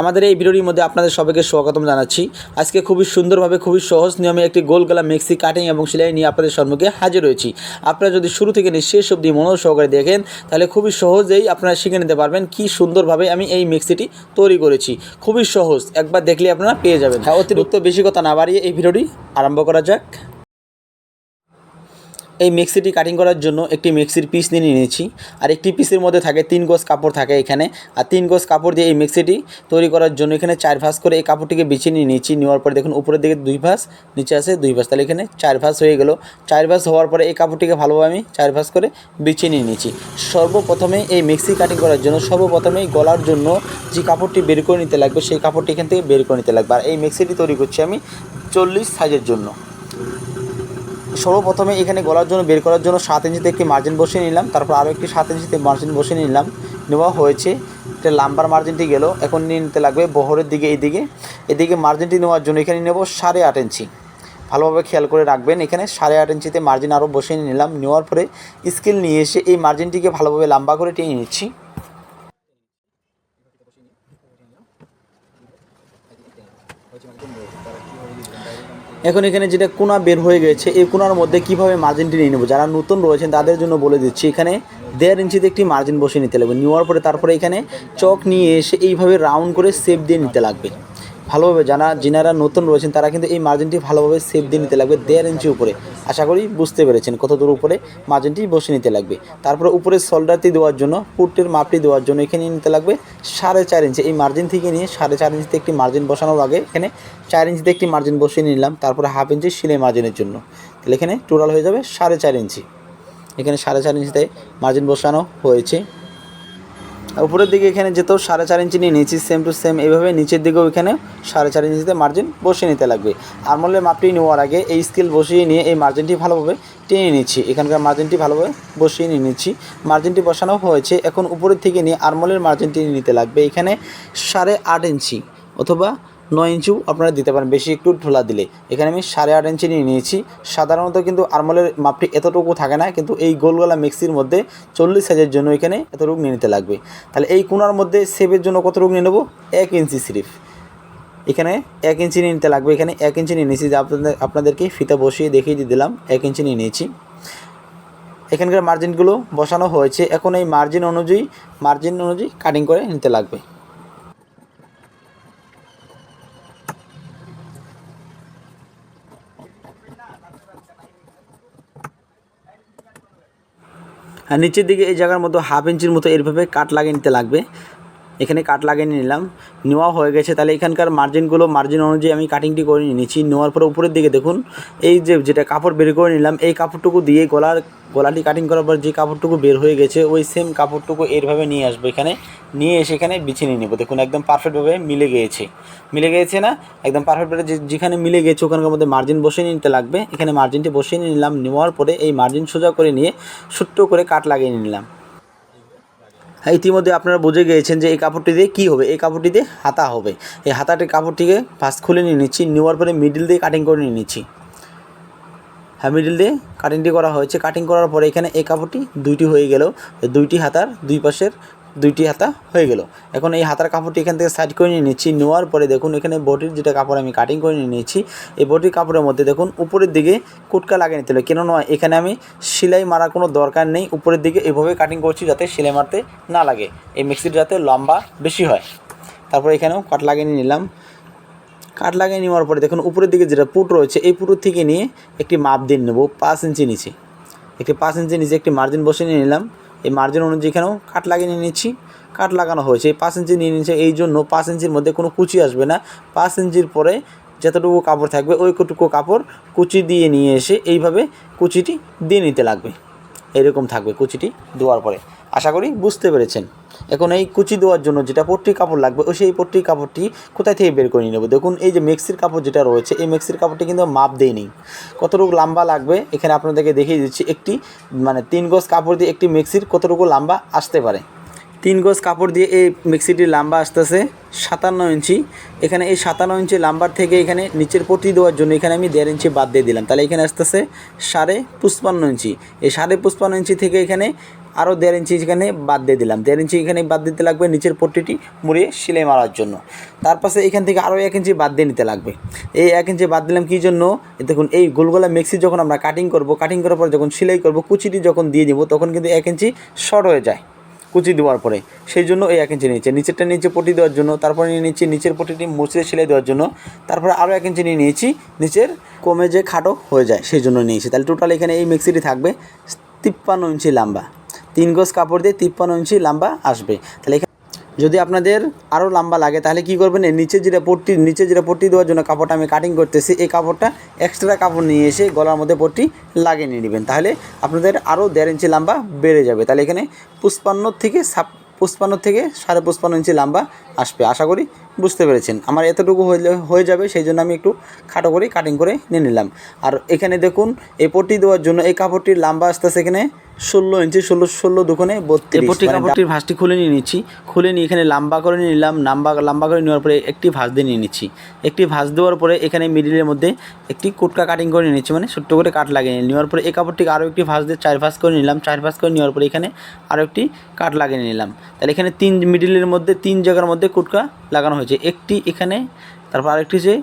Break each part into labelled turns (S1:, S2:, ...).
S1: আমাদের এই ভিডিওটির মধ্যে আপনাদের সবাইকে স্বাগতম জানাচ্ছি। আজকে খুবই সুন্দরভাবে, খুবই সহজ নিয়মে একটি গোল গলা মেক্সি কাটিং এবং সেলাই নিয়ে আপনাদের সম্মুখে হাজির হয়েছি আপনারা যদি শুরু থেকে নিয়ে শেষ অবধি মনোযোগ সহকারে দেখেন, তাহলে খুবই সহজেই আপনারা শিখে নিতে পারবেন কি সুন্দরভাবে আমি এই মিক্সিটি তৈরি করেছি। খুবই সহজ, একবার দেখলে আপনারা পেয়ে যাবেন। হ্যাঁ অতিরিক্ত বেশি কথা না বাড়িয়ে এই ভিডিওটি আরম্ভ করা যাক। এই মিক্সিটি কাটিং করার জন্য একটি মিক্সির পিস নিয়ে নিয়েছি। আর একটি পিসের মধ্যে থাকে তিন গজ কাপড় থাকে এখানে। আর তিন গজ কাপড় দিয়ে এই মিক্সিটি তৈরি করার জন্য এখানে চার ভাঁজ করে এই কাপড়টিকে বিছিয়ে নিয়ে নিয়েছি। নেওয়ার পরে দেখুন উপরের দিকে দুই ভাঁজ, নিচে আছে দুই ভাঁজ। তাহলে এখানে চার ভাঁজ হয়ে গেল। চার ভাঁজ হওয়ার পরে এই কাপড়টিকে ভালোভাবে আমি চার ভাঁজ করে বিছিয়ে নিয়ে নিয়েছি। সর্বপ্রথমে এই মিক্সি কাটিং করার জন্য সর্বপ্রথমে গলার জন্য যে কাপড়টি বের করে নিতে লাগবে, সেই কাপড়টি এখান থেকে বের করে নিতে লাগবে। আর এই মিক্সিটি তৈরি করছি আমি চল্লিশ সাইজের জন্য। সর্বপ্রথমে এখানে গলার জন্য, বের করার জন্য সাত ইঞ্চিতে একটি মার্জিন বসিয়ে নিলাম। তারপর আরও একটি সাত ইঞ্চিতে মার্জিন বসিয়ে নিলাম। নেওয়া হয়েছে। এটা লাম্বার মার্জিনটি গেল। এখন নিয়ে নিতে লাগবে বহরের দিকে, এইদিকে। এদিকে মার্জিনটি নেওয়ার জন্য এখানে নেব সাড়ে আট ইঞ্চি। ভালোভাবে খেয়াল করে রাখবেন, এখানে সাড়ে আট ইঞ্চিতে মার্জিন আরও বসিয়ে নিলাম। নেওয়ার পরে স্কেল নিয়ে এসে এই মার্জিনটিকে ভালোভাবে লম্বা করে টেনে নিচ্ছি। এখন এখানে যেটা কোনা বের হয়ে গেছে, এই কোনার মধ্যে কীভাবে মার্জিনটি নিয়ে নেব? যারা নতুন রয়েছেন, তাদের জন্য বলে দিচ্ছি, এখানে দেড় ইঞ্চিতে একটি মার্জিন বসিয়ে নিতে লাগবে। নেওয়ার পরে তারপরে এখানে চক নিয়ে এসে এইভাবে রাউন্ড করে সেপ দিয়ে নিতে লাগবে। ভালোভাবে জানা, যিনারা নতুন রয়েছেন, তারা কিন্তু এই মার্জিনটি ভালোভাবে সেফ দিয়ে নিতে লাগবে দেড় ইঞ্চি উপরে। আশা করি বুঝতে পেরেছেন কত দূর উপরে মার্জিনটি বসে নিতে লাগবে। তারপরে উপরে সোল্ডারটি দেওয়ার জন্য পুটের মাপটি দেওয়ার জন্য এখানে নিতে লাগবে সাড়ে চার ইঞ্চি এই মার্জিন থেকে নিয়ে সাড়ে চার ইঞ্চিতে একটি মার্জিন বসানোর আগে এখানে চার ইঞ্চিতে একটি মার্জিন বসিয়ে নিলাম, তারপরে হাফ ইঞ্চি সিলাই মার্জিনের জন্য। তাহলে এখানে টোটাল হয়ে যাবে সাড়ে চার ইঞ্চি এখানে সাড়ে চার ইঞ্চিতে মার্জিন বসানো হয়েছে। উপরের দিকে এখানে যেতেও সাড়ে চার ইঞ্চি নিয়ে নিয়েছি সেম টু সেম এইভাবে নিচের দিকেও এখানে সাড়ে চার ইঞ্চিতে মার্জিন বসিয়ে নিতে লাগবে। আর্মলের মাপটি নেওয়ার আগে এই স্কেল বসিয়ে নিয়ে এই মার্জিনটি ভালোভাবে টেনে নিচ্ছি। এখানকার মার্জিনটি ভালোভাবে বসিয়ে নিয়ে নিচ্ছি। মার্জিনটি বসানো হয়েছে, এখন উপরের থেকে নিয়ে আরমলের মার্জিনটি নিতে লাগবে। এখানে সাড়ে আট ইঞ্চি অথবা নয় ইঞ্চিও আপনারা দিতে পারেন। বেশি একটু ঢোলা দিলে। এখানে আমি সাড়ে আট ইঞ্চি নিয়ে নিয়েছি। সাধারণত কিন্তু আরমলের মাপটি এতটুকু থাকে না, কিন্তু এই গোলগলা মিক্সির মধ্যে চল্লিশ সাইজের জন্য এখানে এতটুকু নিয়ে নিতে লাগবে। তাহলে এই কোনার মধ্যে সেভের জন্য কতটুকু নিয়ে নেব? এক ইঞ্চি সিরিফ। এখানে এক ইঞ্চি নিয়ে নিতে লাগবে। এখানে এক ইঞ্চি নিয়ে নিয়েছি। আপনাদের, আপনাদেরকে ফিতা বসিয়ে দেখিয়ে দিয়ে দিলাম। এক ইঞ্চি নিয়ে নিয়েছি। এখানকার মার্জিনগুলো বসানো হয়েছে। এখন এই মার্জিন অনুযায়ী মার্জিন অনুযায়ী কাটিং করে নিতে লাগবে। নিচের দিকে এই জায়গার মতো হাফ ইঞ্চির মতো এইভাবে কাট লাগিয়ে নিতে লাগবে। এখানে কাট লাগিয়ে নিলাম। নেওয়া হয়ে গেছে। তাহলে এখানকার মার্জিনগুলো মার্জিন অনুযায়ী আমি কাটিংটি করে নিয়েছি নেওয়ার পরে উপরের দিকে দেখুন, এই যে যেটা কাপড় বের করে নিলাম, এই কাপড়টুকু দিয়ে গলার, গলাটি কাটিং করার পর যে কাপড়টুকু বের হয়ে গেছে, ওই সেম কাপড়টুকু এরভাবে নিয়ে আসব এখানে। নিয়ে এসে এখানে বিছিয়ে নিয়ে নেব। দেখুন, একদম পারফেক্টভাবে মিলে গিয়েছে। মিলে গিয়েছে না? একদম পারফেক্টভাবে যেখানে মিলে গেছে ওখানকার মধ্যে মার্জিন বসিয়ে নিতে লাগবে। এখানে মার্জিনটি বসিয়ে নিলাম। নেওয়ার পরে এই মার্জিন সোজা করে নিয়ে ছোট্ট করে কাট লাগিয়ে নিলাম। ইতিমধ্যে আপনারা বুঝে গিয়েছেন যে এই কাপড়টি দিয়ে কী হবে। এই কাপড়টি দিয়ে হাতা হবে। এই হাতাটি কাপড়টিকে ফার্স্ট খুলে নিয়ে নিচ্ছি, নেওয়ার পরে মিডিল দিয়ে কাটিং করে নিয়ে নিচ্ছি। হ্যাঁ মিডিল দিয়ে কাটিংটি করা হয়েছে। কাটিং করার পরে এখানে এই কাপড়টি দুইটি হয়ে গেল। দুইটি হাতার দুই পাশের দুইটি হাতা হয়ে গেল। এখন এই হাতার কাপড়টি এখান থেকে সাইড করে নিয়ে নিচ্ছি। নেওয়ার পরে দেখুন, এখানে বটির যেটা কাপড় আমি কাটিং করে নিয়ে নিয়েছি, এই বটির কাপড়ের মধ্যে দেখুন, উপরের দিকে কুটকা লাগিয়ে নিতে হবে কেন নয় এখানে আমি সেলাই মারার কোনো দরকার নেই। উপরের দিকে এভাবে কাটিং করছি যাতে সেলাই মারতে না লাগে। এই মিক্সির যাতে লম্বা বেশি হয়। তারপর এখানেও কাট লাগিয়ে নিলাম। কাট লাগিয়ে নেওয়ার পরে দেখুন, উপরের দিকে যেটা পুট রয়েছে, এই পুটোর থেকে নিয়ে একটি মাপ দিয়ে নেব, পাঁচ ইঞ্চি নিচে। একটি পাঁচ ইঞ্চি নিচে একটি মার্জিন বসে নিয়ে নিলাম। এই মার্জিন অনুযায়ী এখানেও কাট লাগিয়ে নিয়ে নিচ্ছি। কাট লাগানো হয়েছে, এই পাঁচ ইঞ্চি নিয়ে নিয়েছে, এই জন্য পাঁচ ইঞ্চির মধ্যে কোনো কুচি আসবে না। পাঁচ ইঞ্চির পরে যতটুকু কাপড় থাকবে, ওইটুকু কাপড় কুচি দিয়ে নিয়ে এসে এইভাবে কুচিটি দিয়ে নিতে লাগবে। এরকম থাকবে কুচিটি দেওয়ার পরে। আশা করি বুঝতে পেরেছেন। এখন এই কুচি দেওয়ার জন্য যেটা পট্টি কাপড় লাগবে, ওই সেই পট্টি কাপড়টি কোথায় থেকে বের করে নিয়ে নেব? দেখুন, এই যে মেক্সির কাপড় যেটা রয়েছে, এই মেক্সির কাপড়টি কিন্তু মাপ দেয়নি কতটুকু লম্বা লাগবে এখানে আপনাদেরকে দেখিয়ে দিচ্ছি, একটি মানে তিন গজ কাপড় দিয়ে একটি মেক্সির কতটুকু লম্বা আসতে পারে। তিন গজ কাপড় দিয়ে এই মিক্সিটির লাম্বা আসতেছে সাতান্ন ইঞ্চি। এখানে এই সাতান্ন ইঞ্চি লাম্বার থেকে এখানে নিচের পটি দেওয়ার জন্য এখানে আমি দেড় ইঞ্চি বাদ দিয়ে দিলাম। তাহলে এখানে আসতেছে সাড়ে পুষ্পান্ন ইঞ্চি। এই সাড়ে পুষ্পান্ন ইঞ্চি থেকে এখানে আরও দেড় ইঞ্চি এখানে বাদ দিয়ে দিলাম। দেড় ইঞ্চি এখানে বাদ দিতে লাগবে নিচের পট্টিটি মুড়িয়ে সেলাই মারার জন্য। তার পাশে এখান থেকে আরও এক ইঞ্চি বাদ দিয়ে নিতে লাগবে। এই এক ইঞ্চি বাদ দিলাম কী জন্য? দেখুন, এই গোলগোলা মিক্সি যখন আমরা কাটিং করব কাটিং করার পর যখন সেলাই করব, কুচিটি যখন দিয়ে দিব, তখন কিন্তু এক ইঞ্চি শর্ট হয়ে যায়। কুচি দেওয়ার পরে, সেই জন্য এই এক ইঞ্চি নিয়েছে। নিচেরটা নিচে পটি দেওয়ার জন্য, তারপরে নিয়ে নিচ্ছি নিচের পটিটি মুচড়ে সেলাই দেওয়ার জন্য, তারপরে আরও এক ইঞ্চি নিয়ে নিয়েছি, নিচের কমে যে খাটো হয়ে যায়, সেই জন্য নিয়েছি। তাহলে টোটাল এখানে এই মিক্সিটি থাকবে তিপ্পান্ন ইঞ্চি লম্বা। তিন গজ কাপড় দিয়ে তিপ্পান্ন ইঞ্চি লম্বা আসবে। তাহলে যদি আপনাদের আরও লম্বা লাগে, তাহলে কি করবেন? এই নিচে যেটা পট্টি, নিচে যেটা পট্টি দেওয়ার জন্য কাপড়টা আমি কাটিং করতেছি, এই কাপড়টা এক্সট্রা কাপড় নিয়ে এসে গলার মধ্যে পট্টি লাগিয়ে নিয়ে নেবেন। তাহলে আপনাদের আরও দেড় ইঞ্চি লম্বা বেড়ে যাবে। তাহলে এখানে পুষ্পান্ন থেকে সাপ পুষ্পান্ন থেকে সাড়ে পুষ্পান্ন ইঞ্চি লম্বা আসবে। আশা করি বুঝতে পেরেছেন। আমার এতটুকু হইলে হয়ে যাবে সেই জন্য আমি একটু খাটো করে কাটিং করে নিয়ে নিলাম। আর এখানে দেখুন এই পট্টি দেওয়ার জন্য এই কাপড়টির লম্বা আসতেছে এখানে ষোলো ইঞ্চি ষোলো ষোলো দুখানে বত্রিশ। পট্টি কাপড়টির ভাঁজটি খুলে নিয়ে নিচ্ছি। খুলে নিয়ে এখানে লম্বা করে নিয়ে নিলাম লম্বা লাম্বা করে নেওয়ার পরে একটি ভাঁজ দিয়ে নিয়ে নিচ্ছি। একটি ভাঁজ দেওয়ার পরে এখানে মিডিলের মধ্যে একটি কুটকা কাটিং করে নিয়ে নিচ্ছি মানে ছোট্ট করে কাট লাগিয়ে নেওয়ার পরে এই কাপড়টিকে আরও একটি ভাঁজ দিয়ে চার ভাঁজ করে নিলাম। চার ভাঁজ করে নেওয়ার পরে এখানে আরও একটি কাট লাগিয়ে নিলাম। তাহলে এখানে তিন মিডিলের মধ্যে তিন জায়গার মধ্যে কুটকা লাগানো হয়েছে। একটি এখানে, তারপর আরেকটি হচ্ছে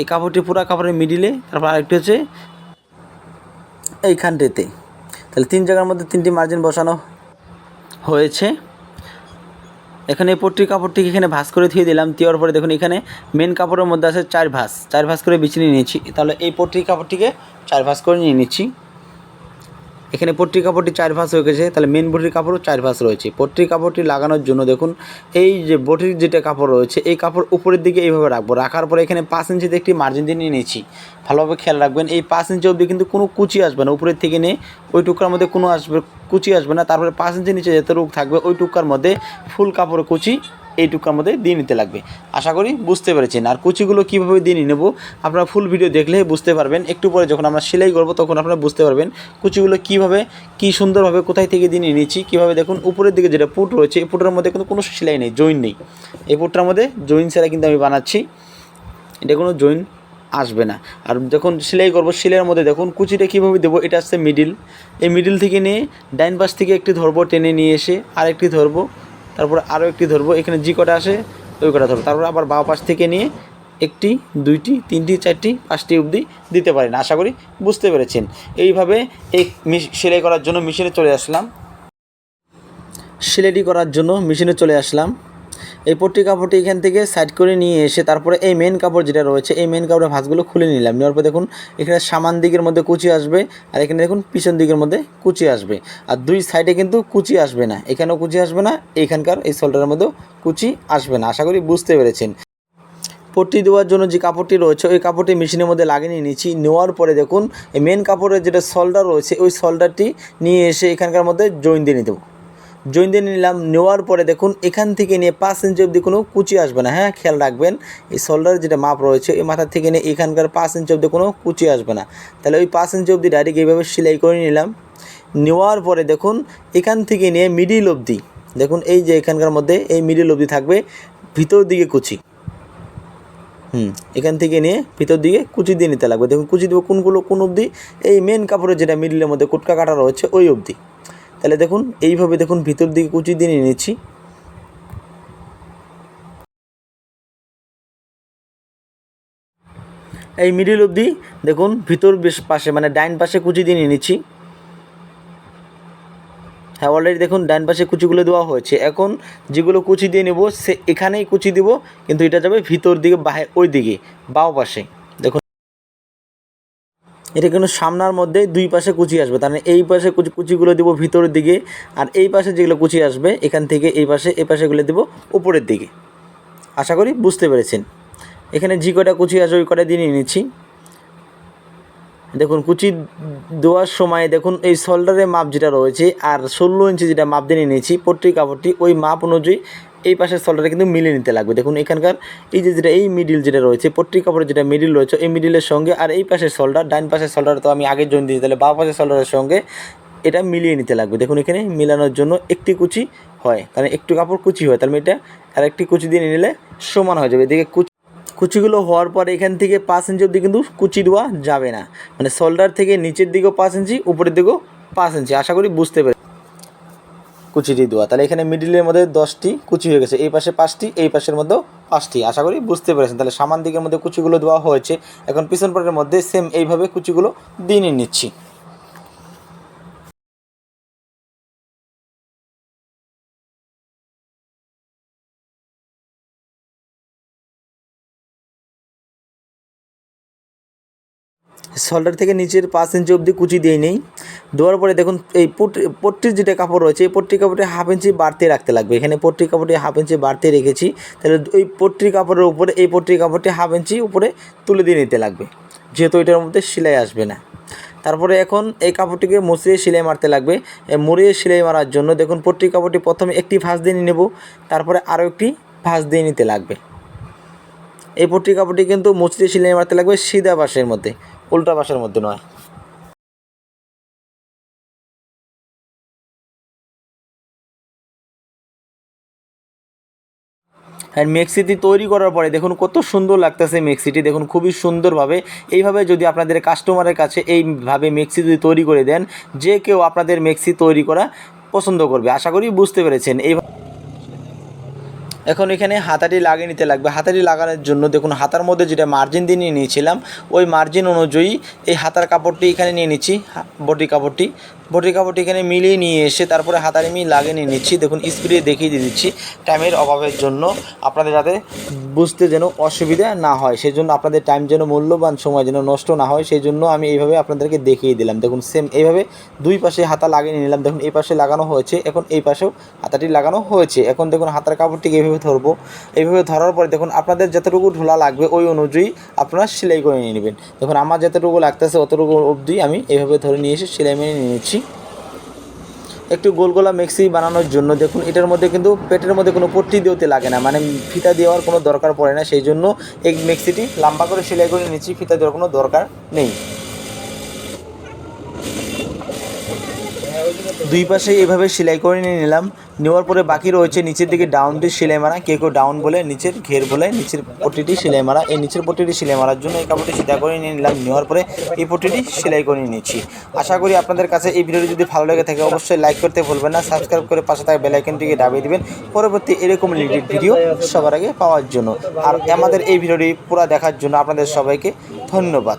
S1: এই কাপড়টি পুরো কাপড়ের মিডিলে তারপর আরেকটি হচ্ছে এইখানটিতে। তাহলে তিন জায়গার মধ্যে তিনটি মার্জিন বসানো হয়েছে। এখানে এই পট্টির কাপড়টিকে এখানে ভাঁজ করে ধুয়ে দিলাম, দেওয়ার পরে দেখুন এখানে মেন কাপড়ের মধ্যে আছে চার ভাঁজ। চার ভাঁজ করে বিছিয়ে নিয়েছি। তাহলে এই পট্টির কাপড়টিকে চার ভাঁজ করে নিয়ে নিচ্ছি। এখানে পট্টির কাপড়টি চার ভাঁজ হয়ে গেছে। তাহলে মেন বটির কাপড়ও চার ভাঁজ রয়েছে। পট্টির কাপড়টি লাগানোর জন্য দেখুন, এই যে বটির যেটা কাপড় রয়েছে, এই কাপড় উপরের দিকে এইভাবে রাখব। রাখার পরে এখানে পাঁচ ইঞ্চিতে একটি মার্জিন দিয়ে নিয়েছি। ভালোভাবে খেয়াল রাখবেন, এই পাঁচ ইঞ্চি অবধি কিন্তু কোনো কুচি আসবে না। উপরের থেকে নিয়ে ওই টুকরার মধ্যে কোনো আসবে, কুচি আসবে না। তারপরে পাঁচ ইঞ্চি নিচে যেতে রোগ থাকবে, ওই টুকার মধ্যে ফুল কাপড় কুচি এই টুকার মধ্যে দিয়ে নিতে লাগবে। আশা করি বুঝতে পেরেছেন। আর কুচিগুলো কীভাবে দিয়ে নেব, আপনারা ফুল ভিডিও দেখলে বুঝতে পারবেন। একটু পরে যখন আমরা সেলাই করব, তখন আপনারা বুঝতে পারবেন কুচিগুলো কীভাবে, কী সুন্দরভাবে কোথায় থেকে দিয়ে নিয়ে নিচ্ছি। কীভাবে দেখুন, উপরের দিকে যেটা পুট রয়েছে, এই পুটের মধ্যে কিন্তু কোনো সেলাই নেই, জয়েন নেই। এই পুটটার মধ্যে জয়েন সেলাই কিন্তু আমি বানাচ্ছি। এটা কোনো জয়েন আসবে না। আর যখন সেলাই করব, সেলাইয়ের মধ্যে দেখুন, কুচিটা কীভাবে দেবো, এটা আসছে মিডিল এই মিডিল থেকে নিয়ে ডাইন পাশ থেকে একটি ধরবো, টেনে নিয়ে এসে আরেকটি ধরবো। তারপর আরও একটি ধরবো, এখানে জি কটা আসে, ওই কটা ধরবো। তারপর আবার বাঁ পাশ থেকে নিয়ে একটি, দুইটি, তিনটি, চারটি, পাঁচটি অবধি দিতে পারেন। আশা করি বুঝতে পেরেছেন। এইভাবে এই সেলাই করার জন্য মেশিনে চলে আসলাম। সেলাইটি করার জন্য মেশিনে চলে আসলাম। এই পট্টি কাপড়টি এখান থেকে সাইড করে নিয়ে এসে তারপরে এই মেন কাপড় যেটা রয়েছে, এই মেন কাপড়ের ভাঁজগুলো খুলে নিলাম। নেওয়ার পর দেখুন, এখানে সামান দিকের মধ্যে কুচি আসবে আর এখানে দেখুন, পিছন দিকের মধ্যে কুচি আসবে। আর দুই সাইডে কিন্তু কুচি আসবে না। এখানেও কুচি আসবে না এখানকার এই সোল্ডারের মধ্যেও কুচি আসবে না। আশা করি বুঝতে পেরেছেন। পট্টি দেওয়ার জন্য যে কাপড়টি রয়েছে, ওই কাপড়টি মেশিনের মধ্যে লাগিয়ে নিয়ে নিচ্ছি। নেওয়ার পরে দেখুন, এই মেন কাপড়ের যেটা সল্ডার রয়েছে, ওই সল্ডারটি নিয়ে এসে এখানকার মধ্যে জয়েন দিয়ে নিতে জয়েন দিয়ে নিলাম, নেওয়ার পরে দেখুন এখান থেকে নিয়ে পাঁচ ইঞ্চি অবধি কোনো কুচি আসবে না। হ্যাঁ খেয়াল রাখবেন, এই শোল্ডার যেটা মাপ রয়েছে, এই মাথা থেকে নিয়ে এখানকার পাঁচ ইঞ্চি অবধি কোনো কুচি আসবে না। তাহলে ওই পাঁচ ইঞ্চি অবধি ডাইরেক্ট এইভাবে সেলাই করে নিলাম। নেওয়ার পরে দেখুন এখান থেকে নিয়ে মিডিল অবধি, দেখুন এই যে এখানকার মধ্যে এই মিডিল অবধি থাকবে ভিতর দিকে কুচি। হুম, এখান থেকে নিয়ে ভিতর দিকে কুচি দিয়ে নিতে লাগবে। দেখুন কুচি দেবো কোনগুলো, কোন অবধি? এই মেন কাপড়ের যেটা মিডিলের মধ্যে কুটকা কাটা রয়েছে, ওই অবধি। তাহলে দেখুন, এইভাবে দেখুন, ভিতর দিকে কুচি দিয়ে নিয়ে নিচ্ছি। এই মিডিল অবধি দেখুন, ভিতর বেশ পাশে মানে ডাইন পাশে কুচি দিয়ে নিয়ে নিচ্ছি। হ্যাঁ অলরেডি দেখুন, ডান পাশে কুচিগুলো দেওয়া হয়েছে। এখন যেগুলো কুচি দিয়ে নেব, সে এখানেই কুচি দিব, কিন্তু এটা যাবে ভিতর দিকে বাহে ওই দিকে বাও পাশে। এটা কিন্তু সামনার মধ্যে দুই পাশে কুচি আসবে। তার মানে এই পাশে কুচি কুচিগুলো দেবো ভিতরের দিকে আর এই পাশে যেগুলো কুচি আসবে, এখান থেকে এই পাশে এই পাশেগুলো দেবো উপরের দিকে। আশা করি বুঝতে পেরেছেন। এখানে যে কটা কুচি আসবে ওই কটা দিয়ে নিয়ে নিচ্ছি। দেখুন, কুচি দেওয়ার সময় দেখুন, এই শোল্ডারের মাপ যেটা রয়েছে আর ষোলো ইঞ্চি যেটা মাপ দিয়ে নিয়েছি পট্টি কাপড়টি, ওই মাপ অনুযায়ী এই পাশের শোল্ডারে কিন্তু মিলিয়ে নিতে লাগবে। দেখুন, এখানকার এই যে যেটা, এই মিডিল যেটা রয়েছে, পট্টি কাপড়ের যেটা মিডিল রয়েছে, এই মিডিলের সঙ্গে আর এই পাশের শোল্ডার ডাইন পাশের শোল্ডার তো আমি আগে জয়েন দিয়েছি তাহলে বা পাশের শোল্ডারের সঙ্গে এটা মিলিয়ে নিতে লাগবে। দেখুন, এখানে মিলানোর জন্য একটি কুচি হয়, কারণ একটু কাপড় কুচি হয়, তার মানে এটা আর একটি কুচি দিয়ে নিলে সমান হয়ে যাবে। এদিকে কুচি কুচিগুলো হওয়ার পর এখান থেকে পাঁচ ইঞ্চি অব্দি কিন্তু কুচি দেওয়া যাবে না। মানে শোল্ডার থেকে নিচের দিকেও পাঁচ ইঞ্চি উপরের দিকেও পাঁচ ইঞ্চি আশা করি বুঝতে পেরে কুচিটি দেওয়া তাহলে এখানে মিডিলের মধ্যে দশটি কুচি হয়ে গেছে। এই পাশে পাঁচটি, এই পাশের মধ্যেও পাঁচটি। আশা করি বুঝতে পেরেছেন। তাহলে সামান দিকের মধ্যে কুচিগুলো দেওয়া হয়েছে। এখন পিছন পাটের মধ্যে সেম এইভাবে কুচিগুলো দিয়ে নিচ্ছি। শোল্ডার থেকে নিচের পাঁচ ইঞ্চি অবধি কুচি দিয়ে নেই। দেওয়ার পরে দেখুন, এই পট্টি, পট্টির যেটা কাপড় রয়েছে, এই পট্টি কাপড়টি হাফ ইঞ্চি বাড়তে রাখতে লাগবে। এখানে পট্টি কাপড়টি হাফ ইঞ্চি বাড়তে রেখেছি। তাহলে ওই পট্টির কাপড়ের উপরে, এই পট্টির কাপড়টি হাফ ইঞ্চি উপরে তুলে দিয়ে নিতে লাগবে। যেহেতু এটার মধ্যে সেলাই আসবে না। তারপরে এখন এই কাপড়টিকে মুছিয়ে সেলাই মারতে লাগবে। মুড়িয়ে সেলাই মারার জন্য দেখুন পট্টি কাপড়টি প্রথমে একটি ভাঁজ দিয়ে নেব, তারপরে আরও একটি ভাঁজ দিয়ে নিতে লাগবে। এই পট্টি কাপড়টি কিন্তু মুচড়ে সেলাই মারতে লাগবে সিধা পাশের মধ্যে। উল্টা পাশের মধ্যে নয়। আর মেক্সিটি তৈরি করার পরে দেখুন কত সুন্দর লাগতেছে মেক্সিটি দেখুন খুবই সুন্দরভাবে। এইভাবে যদি আপনাদের কাস্টমারের কাছে এইভাবে মেক্সি যদি তৈরি করে দেন, যে কেউ আপনাদের মেক্সি তৈরি করা পছন্দ করবে। আশা করি বুঝতে পেরেছেন। এই এখন এখানে হাতাটি লাগিয়ে নিতে লাগবে। হাতাটি লাগানোর জন্য দেখুন, হাতার মধ্যে যেটা মার্জিন দিয়ে নিয়ে নিয়েছিলাম, ওই মার্জিন অনুযায়ী এই হাতার কাপড়টি এখানে নিয়ে নিচ্ছি বডি কাপড়টি। বটি কাপড়টি এখানে মিলিয়ে নিয়ে এসে তারপরে হাতারে আমি লাগিয়ে নিয়ে নিচ্ছি। দেখুন, স্প্রে দেখিয়ে দিয়ে দিচ্ছি টাইমের অভাবের জন্য। আপনাদের যাতে বুঝতে যেন অসুবিধা না হয় সেই জন্য আপনাদের টাইম যেন মূল্যবান, সময় যেন নষ্ট না হয় সেই জন্য আমি এইভাবে আপনাদেরকে দেখিয়ে দিলাম। দেখুন সেম এইভাবে দুই পাশে হাতা লাগিয়ে নিলাম। দেখুন, এই পাশে লাগানো হয়েছে, এখন এই পাশেও হাতাটি লাগানো হয়েছে। এখন দেখুন, হাতার কাপড়টিকে এইভাবে ধরবো। এইভাবে ধরার পরে দেখুন, আপনাদের যতটুকু ঢোলা লাগবে, ওই অনুযায়ী আপনারা সেলাই করে নিয়ে নেবেন। দেখুন, আমার যতটুকু লাগতেছে, অতটুকু অবধি আমি এইভাবে ধরে নিয়ে এসে সেলাই মেনে নিয়ে নিচ্ছি। একটু গোল গোলা মেক্সি বানানোর জন্য দেখুন, এটার মধ্যে কিন্তু পেটের মধ্যে কোনো পট্টি দিতে লাগে না মানে ফিতা দেওয়ার কোনো দরকার পড়ে না, সেই জন্য এই মেক্সিটি লম্বা করে সেলাই করে নিচ্ছি, ফিতা দেওয়ার কোনো দরকার নেই। দুই পাশে এভাবে সেলাই করে নিয়ে নিলাম। নেওয়ার পরে বাকি রয়েছে নিচের দিকে ডাউনটি সেলাই মারা, কেউ কেউ ডাউন বলে, নিচের ঘের বলে, নিচের পট্টিটি সেলাই মারা। এই নিচের পট্টিটি সেলাই মারার জন্য এই কাপড়টি সিধা করে নিয়ে নিলাম। নেওয়ার পরে এই পট্টিটি সেলাই করে নিয়েছি আশা করি আপনাদের কাছে এই ভিডিওটি যদি ভালো লেগে থাকে, অবশ্যই লাইক করতে ভুলবেন না। সাবস্ক্রাইব করে পাশে থাকা বেলাইকনটিকে দাবিয়ে দেবেন। পরবর্তী এরকম রিলেটেড ভিডিও সবার আগে পাওয়ার জন্য। আর আমাদের এই ভিডিওটি পুরো দেখার জন্য আপনাদের সবাইকে ধন্যবাদ।